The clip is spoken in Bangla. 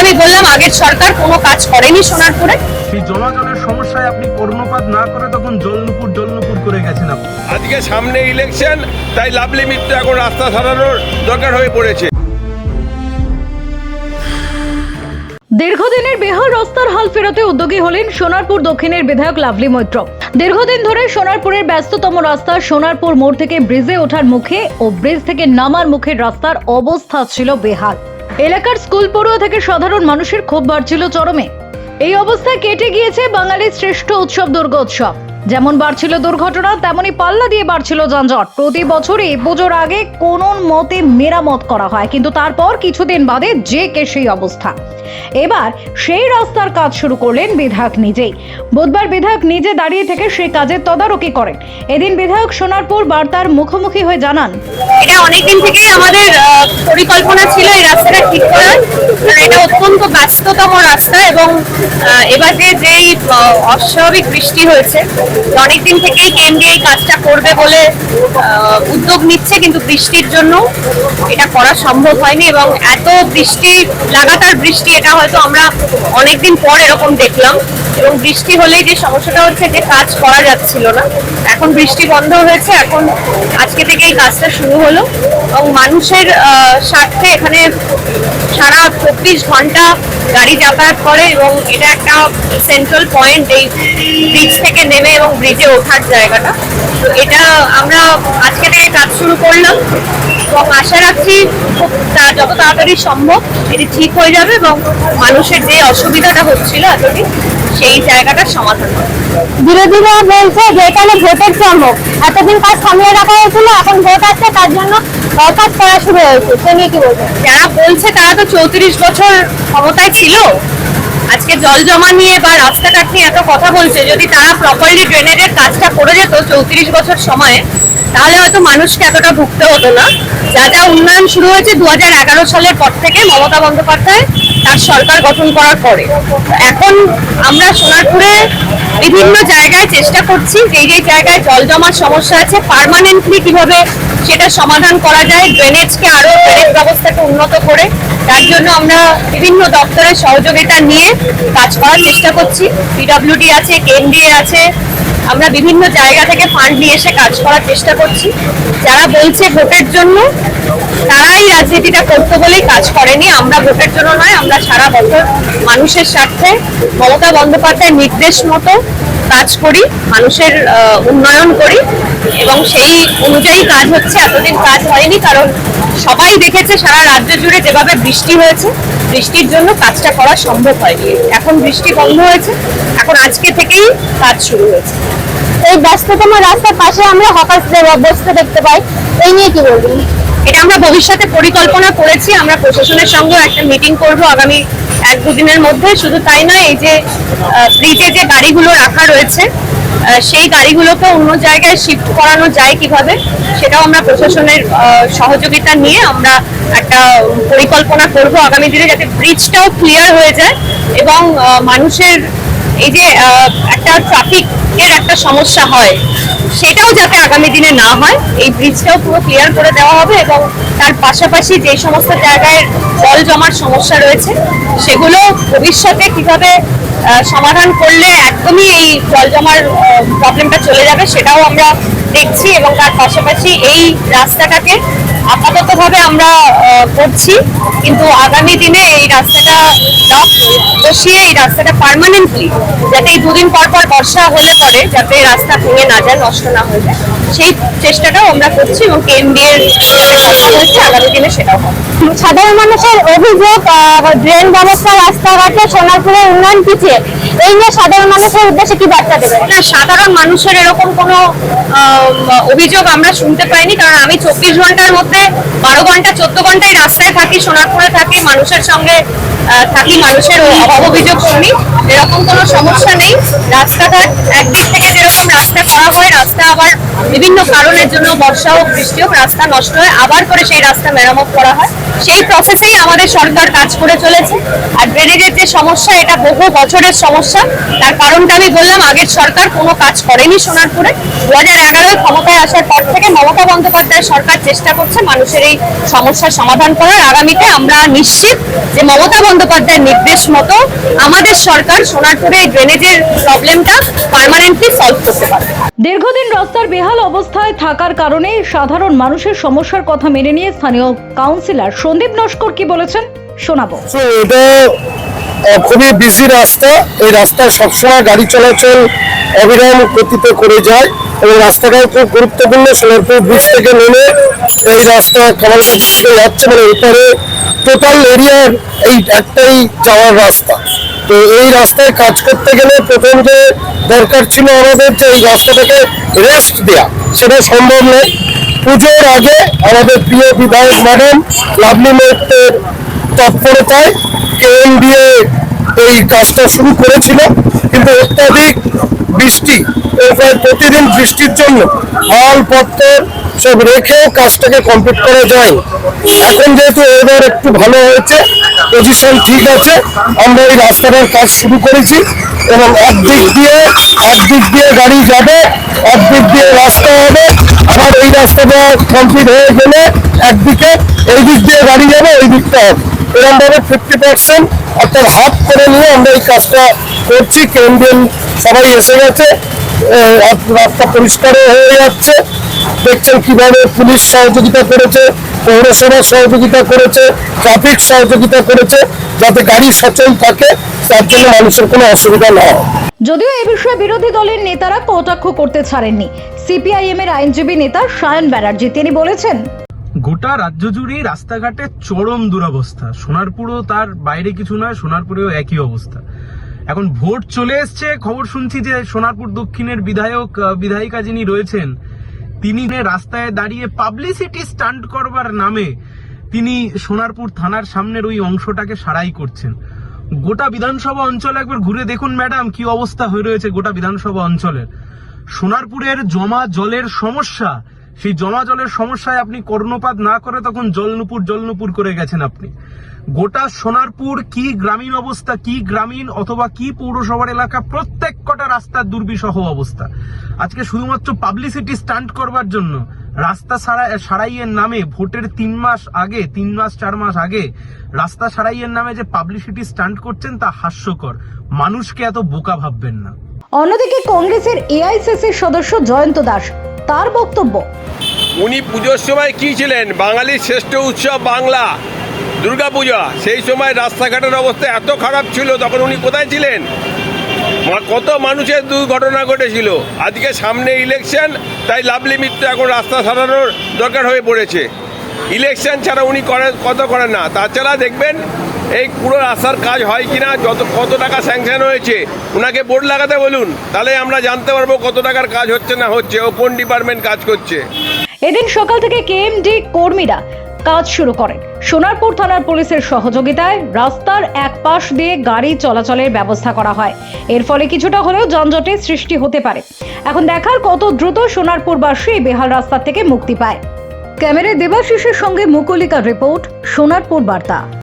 আমি বললাম আগের সরকার কোনো কাজ করেনি সোনারপুরে। সেই জলাজলের সমস্যায় আপনি কর্ণপাত না করে তখন জলনুপুর জলনুপুর করে গেছেন আপনি। আজকে সামনে ইলেকশন তাই লাভলি মিত্র এখন রাস্তা সারানোর দরকার হয়ে পড়েছে। দীর্ঘদিনের বেহাল রাস্তার হাল ফেরাতে উদ্যোগী হলেন সোনারপুর দক্ষিণের বিধায়ক লাভলি মৈত্র। দীর্ঘদিন ধরে সোনারপুরের ব্যস্ততম রাস্তা সোনারপুর মোড় থেকে ব্রিজে ওঠার মুখে ও ব্রিজ থেকে নামার মুখের রাস্তার অবস্থা ছিল বেহাল। এলাকার স্কুল পড়ুয়া থেকে সাধারণ মানুষের ক্ষোভ বাড়ছিল চরমে। এই অবস্থা কেটে গিয়েছে বাঙালির শ্রেষ্ঠ উৎসব দুর্গোৎসব। যেমন বাড়ছিল দুর্ঘটনা, তেমনি পাল্লা দিয়ে বাড়ছিল যানজট। প্রতি বছরই পুজোর আগে কোন মতে মেরামত করা হয়, কিন্তু তারপর কিছুদিন বাদে যে কে সেই অবস্থা। এবার সেই রাস্তার কাজ শুরু করলেন বিধায়ক নিজেই। বুধবার বিধায়ক নিজে দাঁড়িয়ে থেকে সেই কাজের তদারকি করেন। এদিন বিধায়ক সোনারপুর বার্তার মুখোমুখি হয়ে জানান, এটা অনেকদিন থেকেই আমাদের পরিকল্পনা ছিল এই রাস্তাটা ঠিক করার। এটা অত্যন্ত ব্যস্ততম রাস্তা এবং এবারে যেই অস্বাভাবিক বৃষ্টি হয়েছে অনেকদিন থেকেই কেন্দ্রে এই কাজটা করবে বলে উদ্যোগ নিচ্ছে, কিন্তু বৃষ্টির জন্য এটা করা সম্ভব হয়নি এবং এত বৃষ্টি, লাগাতার বৃষ্টি, এটা হয়তো আমরা অনেকদিন পর এরকম দেখলাম। এবং বৃষ্টি হলেই যে সমস্যাটা হচ্ছে যে কাজ করা যাচ্ছিল না। এখন বৃষ্টি বন্ধ হয়েছে, এখন আজকে থেকে এই কাজটা শুরু হলো। এবং মানুষের স্বার্থে এখানে সারা চব্বিশ ঘণ্টা গাড়ি যাতায়াত করে এবং এটা একটা সেন্ট্রাল পয়েন্ট এই ব্রিজ থেকে নেমে এবং ব্রিজে ওঠার জায়গাটা। তো এটা আমরা আজকে থেকে কাজ শুরু করলাম এবং আশা রাখছি খুব যত তাড়াতাড়ি সম্ভব এটি ঠিক হয়ে যাবে এবং মানুষের যে অসুবিধাটা হচ্ছিল এতদিন সেই জায়গাটার সমাধান হবে। বিরোধীরা বলছে যে এখানে ভোটের চমক এতদিন কাজ সামলে রাখা হয়েছিল এখন ভোট আসছে তার জন্য কাজ করা শুরু হয়েছে। সে নিয়ে কি বলবেন যারা বলছে তারা তো চৌত্রিশ বছর ক্ষমতায় ছিল। আজকে জল জমা নিয়ে বা রাস্তাঘাট নিয়ে এত কথা বলছে যদি তারা প্রপারলি ড্রেনেজের কাজটা করে যেত চৌত্রিশ বছর সময়ে তাহলে হয়তো মানুষকে এতটা ভুগতে হতো না। যা যা উন্নয়ন শুরু হয়েছে দু হাজার এগারো সালের পর থেকে মমতা বন্দ্যোপাধ্যায় তার সরকার গঠন করার পরে। এখন আমরা সোনারপুরে বিভিন্ন জায়গায় চেষ্টা করছি যে যেই জায়গায় জল জমার সমস্যা আছে পারমানেন্টলি কীভাবে সেটা সমাধান করা যায় ড্রেনেজকে আরও ড্রেনেজ ব্যবস্থাকে উন্নত করে। তার জন্য আমরা বিভিন্ন দপ্তরের সহযোগিতা নিয়ে কাজ করার চেষ্টা করছি। পিডব্লিউডি আছে কেন্দ্রীয় আছে। আমরা বিভিন্ন জায়গা থেকে ফান্ড নিয়ে এসে কাজ করার চেষ্টা করছি। যারা বলছে ভোটের জন্য, তারাই রাজনীতিটা করতে বলেই কাজ করেনি। আমরা ভোটের জন্য নয়, আমরা সারা বছর মানুষের স্বার্থে মমতা বন্দ্যোপাধ্যায়ের নির্দেশ মতো কাজ করি, মানুষের উন্নয়ন করি। এবং সেই অনুযায়ী কাজ হচ্ছে এতদিন কাজ হয়নি কারণ সবাই দেখেছে সারা রাজ্য জুড়ে যেভাবে বৃষ্টি হয়েছে বৃষ্টির জন্য কাজটা করা সম্ভব হয়নি। এখন বৃষ্টি বন্ধ হয়েছে এখন আজকে থেকেই কাজ শুরু হয়েছে। এই ব্যস্ততম রাস্তার পাশে আমরা হকারদের বসতে দেখতে পাই এই নিয়ে কি বলবেন? এটা আমরা ভবিষ্যতে পরিকল্পনা করেছি আমরা প্রশাসনের সঙ্গে একটা মিটিং করব আগামী এক দুদিনের মধ্যে শুধু তাই নয় এই যে ব্রিজে যে গাড়িগুলো রাখা রয়েছে সেই গাড়িগুলোকে অন্য জায়গায় শিফট করানো যায় কীভাবে, সেটাও আমরা প্রশাসনের সহযোগিতা নিয়ে আমরা একটা পরিকল্পনা করব আগামী দিনে যাতে ব্রিজটাও ক্লিয়ার হয়ে যায় এবং মানুষের এই যে একটা একটা ট্রাফিকের একটা সমস্যা হয়, সেটাও যাতে আগামী দিনে না হয়, এই ব্রিজটাও পুরো ক্লিয়ার করে দেওয়া হবে এবং তার পাশাপাশি যে সমস্ত জায়গায় জল জমার সমস্যা রয়েছে, সেগুলো ভবিষ্যতে কীভাবে সমাধান করলে একদমই এই জল জমার প্রবলেমটা চলে যাবে, সেটাও আমরা দেখছি এবং তার পাশাপাশি এই রাস্তাটাকে আপাততভাবে আমরা করছি। কিন্তু আগামী দিনে এই রাস্তাটা বসিয়ে এই রাস্তাটা পার্মানেন্টলি যাতে এই দুদিন পর পর বর্ষা হলে পরে যাতে রাস্তা ভেঙে না যায়, নষ্ট না হয়ে যায়। সেই চেষ্টাটাও আমরা করছি এবং কেন্দ্রের কথা হয়েছে আগামী দিনে সেটাও হবে। সাধারণ মানুষের অভিযোগ ড্রেন ব্যবস্থা রাস্তাঘাটে সোনারপুরের উন্নয়ন পিছিয়ে। সাধারণ মানুষের উদ্দেশ্যে কি না, সাধারণ মানুষের এরকম কোনো অভিযোগ আমরা শুনতে পাইনি। কারণ আমি চব্বিশ ঘণ্টার মধ্যে বারো ঘণ্টা, চোদ্দ ঘন্টায় রাস্তায় থাকি, সোনারপুরে থাকি, মানুষের সঙ্গে থাকি মানুষের অভাব অভিযোগ শুনি এরকম কোনো সমস্যা নেই। রাস্তাঘাট একদিক থেকে যেরকম রাস্তা করা হয়, রাস্তা আবার বিভিন্ন কারণের জন্য বর্ষা হোক, বৃষ্টি হোক, রাস্তা নষ্ট হয়, আবার করে সেই রাস্তা মেরামত করা হয়। সেই প্রসেসেই আমাদের সরকার কাজ করে চলেছে। আর ড্রেনেজের যে সমস্যা, এটা বহু বছরের সমস্যা। তার কারণটা আমি বললাম, আগের সরকার কোনো কাজ করেনি সোনারপুরে। দু হাজার এগারোয় ক্ষমতায় আসার পর থেকে মমতা বন্দ্যোপাধ্যায় সরকার চেষ্টা করছে মানুষের এই সমস্যার সমাধান করার। আগামীতে আমরা নিশ্চিত যে মমতা বন্দ্যোপাধ্যায়ের নির্দেশ মতো আমাদের সরকার সোনারপুরে এই ড্রেনেজের প্রবলেমটা পার্মানেন্টলি সলভ করতে পারবে দীর্ঘদিন রাস্তার বেহাল অবস্থায় থাকার কারণে সাধারণ মানুষের সমস্যার কথা মেনে নিয়ে স্থানীয় কাউন্সিলর সন্দীপ নস্কর কি বলেছেন শোনাবো। তো এটা খুবই বিজি রাস্তা। এই রাস্তায় সবসময় গাড়ি চলাচল অবিরাম গতিতে করে যায়। এবং রাস্তাটাও খুব গুরুত্বপূর্ণ, সোনারপুর ব্রিজ থেকে নেমে এই রাস্তা কামালপুর দিকে যাচ্ছে মানে এপারে টোটাল এরিয়ার এই একটাই যাওয়ার রাস্তা। তো এই রাস্তায় কাজ করতে গেলে প্রথম যে দরকার ছিল আমাদের যে এই রাস্তাটাকে রেস্ট দেওয়া সেটা সম্ভব নয়। পুজোর আগে আমাদের প্রিয় বিধায়ক ম্যাডাম লাভলি মৈত্রের তৎপরতায় কেএমডিএ এই কাজটা শুরু করেছিল। কিন্তু অত্যাধিক বৃষ্টি। এবং প্রায় প্রতিদিন বৃষ্টির জন্য মালপত্র সব রেখেও কাজটাকে কমপ্লিট করা যায় এখন যেহেতু ওয়েদার একটু ভালো হয়েছে পজিশন ঠিক আছে, আমরা এই রাস্তাটার কাজ শুরু করেছি এবং একদিক দিয়ে একদিক দিয়ে গাড়ি যাবে, একদিক দিয়ে রাস্তা হবে। আবার এই রাস্তাটা কমপ্লিট হয়ে গেলে একদিকে এই দিক দিয়ে গাড়ি যাবে ওই দিকটা হবে। এরকম ভাবে ফিফটি পার্সেন্ট অর্থাৎ হাফ করে নিয়ে আমরা এই কাজটা করছি। কেন্দ্রীয় সবাই এসে গেছে রাস্তা পরিষ্কারও হয়ে যাচ্ছে। দেখছেন কীভাবে পুলিশ সহযোগিতা করেছে পৌরসভা সহযোগিতা করেছে ট্রাফিক সহযোগিতা করেছে যাতে গাড়ি সচল থাকে তার জন্য মানুষের কোনো অসুবিধা না হয়। যদিও এ বিষয়ে বিরোধী দলের নেতারা কটাক্ষ করতে ছাড়েননি। সিপিআইএম এর আইনজীবী নেতা সায়ন ব্যানার্জি তিনি বলেছেন গোটা রাজ্য জুড়েই রাস্তাঘাটে চরম দুরবস্থা। সোনারপুরও তার বাইরে কিছু নয় সোনারপুরেও একই অবস্থা। এখন ভোট চলে এসছে, খবর শুনছি যে সোনারপুর দক্ষিণের বিধায়ক বিধায়িকা যিনি রয়েছেন, তিনি রাস্তায় দাঁড়িয়ে পাবলিসিটি স্টান্ট করবার নামে তিনি সোনারপুর থানার সামনের ওই অংশটাকে সারাই করছেন। গোটা বিধানসভা অঞ্চল একবার ঘুরে দেখুন ম্যাডাম, কি অবস্থা হয়ে রয়েছে গোটা বিধানসভা অঞ্চলের। সোনারপুরের জমা জলের সমস্যা সেই জমা জলের সমস্যায় আপনি কর্ণপাত না করে তখন জলনুপুর জলনুপুর করে গেছেন আপনি। গোটা সোনারপুর কি গ্রামীণ অবস্থা, কি গ্রামীণ অথবা কি পৌরসভার এলাকা, প্রত্যেক কটা রাস্তার দুর্বিষহ অবস্থা। আজকে শুধুমাত্র পাবলিসিটি স্টান্ট করবার জন্য, রাস্তা সারা সারাইয়ের নামে ভোটের তিন মাস আগে, তিন মাস, চার মাস আগে, রাস্তা সারাইয়ের নামে যে পাবলিসিটি স্টান্ট করছেন তা হাস্যকর। মানুষকে এত বোকা ভাববেন না। অন্যদিকে কংগ্রেসের এআইসিসির সদস্য জয়ন্ত দাস তার বক্তব্য। উনি পুজোর সময় কি ছিলেন? বাঙালির শ্রেষ্ঠ উৎসব বাংলা, দুর্গাপূজা। সেই সময় রাস্তাঘাটের অবস্থা এত খারাপ ছিল, তখন উনি কোথায় ছিলেন? কত মানুষের দুর্ঘটনা ঘটেছিল। আজকে সামনে ইলেকশন তাই লাভলি মিত্র এখন রাস্তা সারানোর দরকার হয়ে পড়েছে। ইলেকশন ছাড়া উনি করেন কত করেন না? তাছাড়া দেখবেন এই পুরো রাস্তার কাজ হয় কিনা, যত, কত টাকা স্যাংশন হয়েছে ওনাকে বোর্ড লাগাতে বলুন, তাহলে আমরা জানতে পারব কত টাকার কাজ হচ্ছে না হচ্ছে ও কোন ডিপার্টমেন্ট কাজ করছে। এদিন সকাল থেকে কেএমডি কর্মীরা কাজ শুরু করেন। সোনারপুর থানার পুলিশের সহযোগিতায় রাস্তার এক পাশ দিয়ে গাড়ি চলাচলের ব্যবস্থা করা হয়। এর ফলে কিছুটা হলেও যানজটের সৃষ্টি হতে পারে। এখন দেখার কত দ্রুত সোনারপুরবাসী এই বেহাল রাস্তা থেকে মুক্তি পায়। ক্যামেরায় দেবাশিসের সঙ্গে মুকুলিকার রিপোর্ট, সোনারপুর বার্তা।